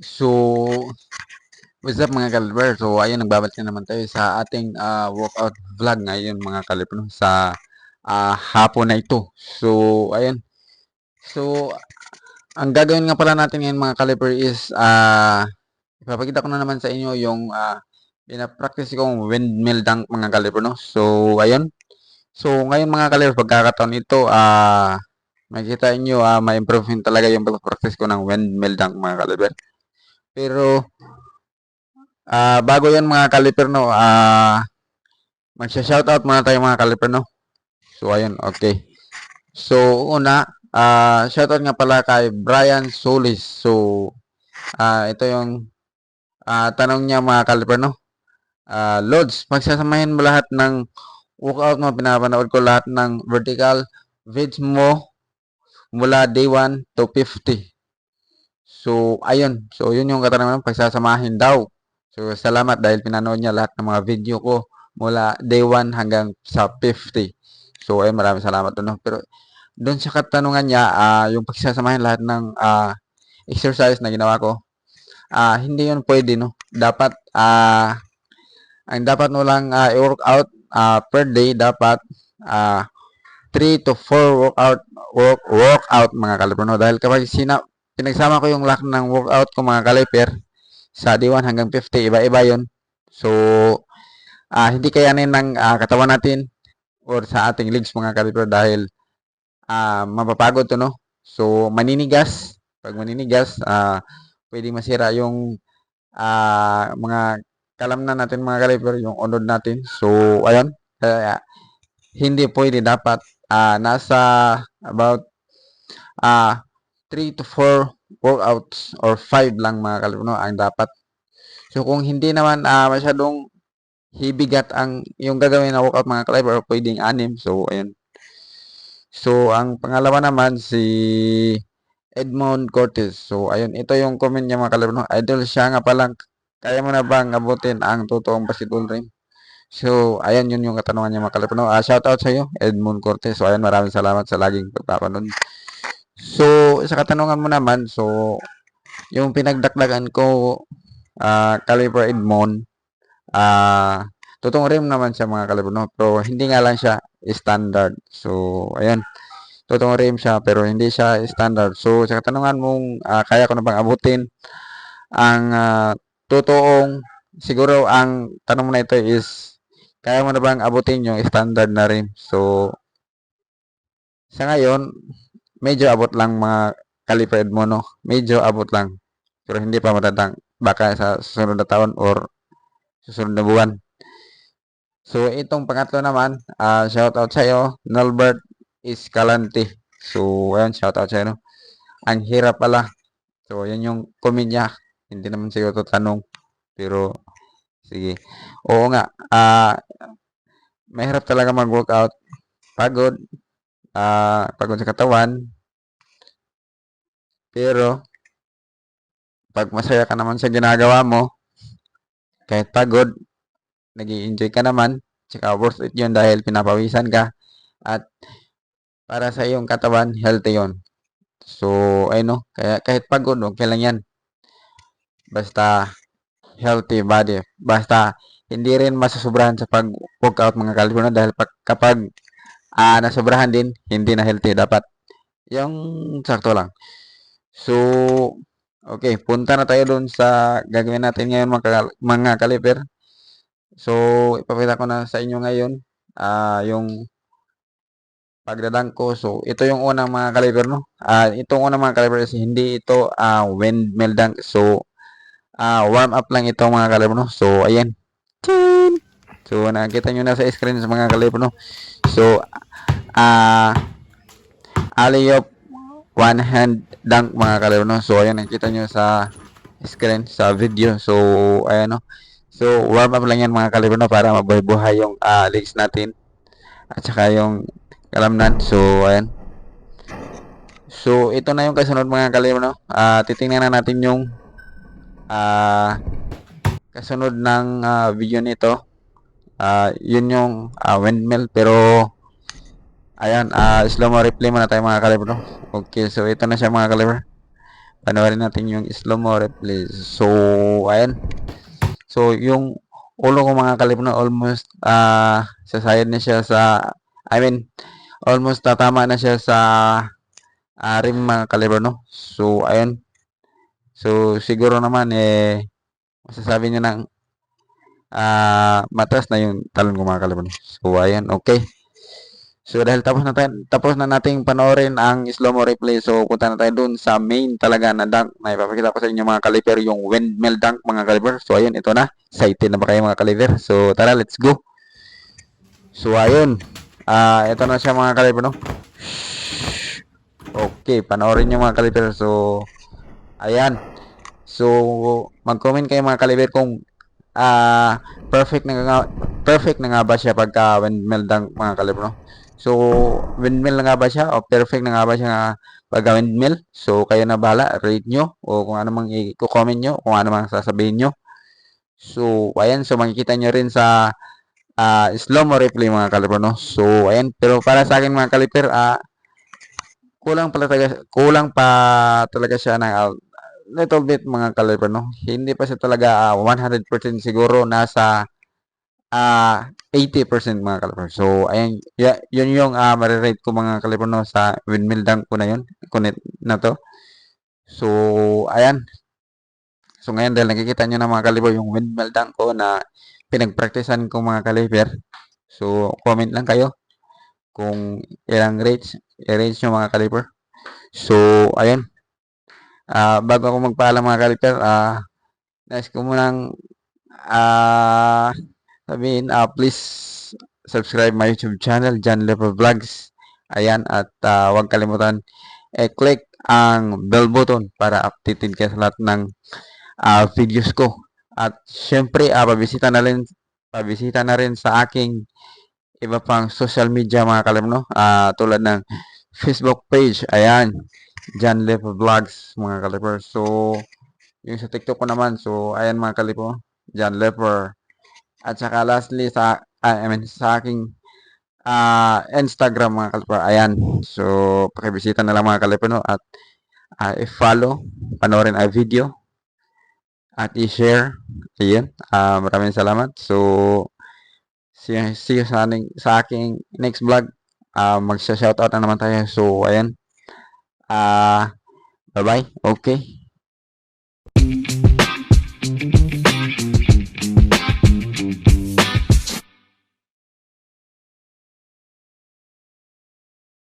So, what's up mga kaliber? So, ayun, nagbabalik na naman tayo sa ating ah, workout vlog ngayon mga kaliber no? sa ah, hapon na ito. So, ayun. So, ang gagawin nga pala natin ngayon mga kaliber is ah, ipapakita ko na naman sa inyo yung ah, pinapractice kong windmill dunk mga kaliber no? So, ayun. So, ngayon mga kaliber, pagkakataon ito, ah, makikita nyo, ah, ma-improvement talaga yung pag-practice ko ng windmill dunk mga kaliber. Pero, ah bago yan mga kaliper, no, ah magsha-shoutout muna tayo mga kaliper, no. So, ayun, okay. So, una, ah shoutout nga pala kay Brian Solis. So, ah ito yung ah tanong niya mga kaliper, no. Ah Lods, pagsasamahin mo lahat ng workout mo, pinapanood ko lahat ng vertical vids mo mula day 1 to 50. So, ayun. So, yun yung katanungan, pagsasamahin daw. So, salamat dahil pinanood niya lahat ng mga video ko mula day 1 hanggang sa 50. So, ayun, maraming salamat doon. Pero, doon sa katanungan niya, ah, yung pagsasamahin lahat ng ah, exercise na ginawa ko, ah, hindi yun pwede, no? Dapat, ah, ang dapat mo lang ah, i-workout ah, per day, dapat ah, 3 to 4 workout work, workout mga kaliper no dahil kapag sina, pinagsama ko yung lahat ng workout ko mga kaliper sa D1 hanggang 50 iba-iba yon so ah, hindi kayanin ng ah, katawan natin or sa ating legs mga kaliper dahil ah, mapapagod to no? So maninigas. Pag maninigas ah, pwedeng masira yung ah, mga kalamnan natin mga kaliper yung unod natin. So ayun. Kaya hindi pwede. Dapat ah nasa about ah 3 to 4 workouts or 5 lang mga kalimuno ang dapat. So kung hindi naman ah masyadong hibigat ang yung gagawin na workout mga kaliber pwedeng anim. So ayun. So ang pangalawa naman si Edmond Cortez. So ayun, ito yung comment niya mga kaliber. Idol siya nga palang kaya mo na bang abutin ang totoong basketball ring? So, ayan yun yung katanungan niya mga kaliper. No? Uh, shout out sa iyo, Edmond Cortez. So, ayan, maraming salamat sa laging pagpapanood. So, sa katanungan mo naman, so, yung pinagdakdagan ko, uh, caliber Edmond, uh, totoong rim naman siya mga kaliber. No? Pero, hindi nga lang siya standard. So, ayan. Totoong rim siya, pero hindi siya standard. So, sa katanungan mong, uh, kaya ko na bang abutin, ang uh, totoong, siguro, ang tanong mo na ito is, kaya mo na bang abutin yung standard na rim? So, sa ngayon, medyo abot lang mga caliper mo, no? Medyo abot lang. Pero hindi pa matatang. Baka sa susunod na taon or susunod na buwan. So, itong pangatlo naman, uh, shout out sa iyo, Nolbert Escalante. So, ayun, shout out sa iyo, no? Ang hirap pala. So, yan yung komedya. Hindi naman siguro ito tanong. Pero, Sige. Oo nga, ah mahirap talaga mag-workout. Pagod, ah pagod sa katawan. Pero, pag masaya ka naman sa ginagawa mo, kahit pagod, nag enjoy ka naman, tsaka worth it yun dahil pinapawisan ka, at para sa iyong katawan, healthy yun. So, ay no, kaya kahit pagod, okay lang yan. Basta, healthy body. Basta, hindi rin masusobrahan sa pag-workout mga kalibuna dahil pag, kapag uh, nasobrahan din, hindi na healthy. Dapat yung sakto lang. So, okay, punta na tayo doon sa gagawin natin ngayon mga, mga kaliper. So, ipapakita ko na sa inyo ngayon uh, yung pagdadang ko. So, ito yung unang mga kaliper, no? Uh, itong unang mga kaliper is hindi ito uh, windmill dunk. So, uh, warm up lang ito mga kalib no. So ayan. Chin! So nakita nyo na sa screen sa mga kalib no. So ah uh, alley one hand dunk mga kalib no. So ayan nakita nyo sa screen sa video. So ayan no. So warm up lang yan mga kalib no para mabuhay yung uh, legs natin at saka yung kalamnan. So ayan. So, ito na yung kasunod mga kalim, no? Uh, titingnan na natin yung uh, kasunod ng uh, video nito uh, yun yung uh, windmill pero ayan uh, slow mo replay muna tayo mga kaliber no? okay so ito na siya mga kaliber panoorin natin yung slow mo replay. So, ayan. So, yung ulo ko mga kalipno, almost, ah, sasayad na siya sa, I mean, almost tatama na siya sa ah, rim mga kalipno. So, ayan. So, siguro naman, eh, masasabi niyo ng ah, mataas na yung talon ko mga kalipno. So, ayan, okay. So dahil tapos na tapos na nating panoorin ang slow mo replay. So punta na tayo dun sa main talaga na dunk na ipapakita ko sa inyo mga kaliber yung windmill dunk mga kaliber. So ayun, ito na. Excited na ba kayo mga kaliber? So tara, let's go. So ayun. Ah, ito na siya mga kaliber no. Okay, panoorin niyo mga kaliber. So ayan. So mag-comment kayo mga kaliber kung ah perfect na nga perfect na nga ba siya pagka windmill dunk mga kaliber no. So, windmill na nga ba siya? O perfect na nga ba siya pagka windmill? So, kayo na bahala. Rate nyo. O kung ano mang i-comment nyo. Kung ano mang sasabihin nyo. So, ayan. So, makikita nyo rin sa ah, slow mo replay mga kaliper, no? So, ayan. Pero para sa akin mga kaliper, ah, kulang pala talaga, kulang pa talaga siya ng ah, little bit mga kaliper, no? Hindi pa siya talaga ah, 100% siguro nasa ah 80% mga kaliper. So, ayan, ya, yun yung uh, marirate ko mga kaliper no, sa windmill dunk ko na yun, kunet na to. So, ayan. So, ngayon dahil nakikita nyo na mga kaliper yung windmill dunk ko na pinagpraktisan ko mga kaliper. So, comment lang kayo kung ilang rates, i-rates nyo mga kaliper. So, ayan. Ah, bago ako magpaalam mga kaliper, ah, nais ko munang ah, sabihin, ah, please subscribe my YouTube channel, John Leper Vlogs. Ayan, at ah, huwag kalimutan, i-click ang bell button para updated ka sa lahat ng ah, videos ko. At syempre, ah, pabisita na rin, pabisita na rin sa aking iba pang social media mga kalim, no? Ah, tulad ng Facebook page, ayan, John Leper Vlogs, mga kaliper. So, yung sa TikTok ko naman, so, ayan mga kalipo, John Leper. At saka lastly sa ah, I mean sa aking ah, Instagram mga kalipar. Ayan. So pakibisita na lang mga kalipar no at ah, i-follow, panoorin ang video at i-share. Ayun. Ah, maraming salamat. So see, see you sa, sa aking next vlog. Ah, magsha-shoutout na naman tayo. So ayan. Uh, bye-bye. Okay.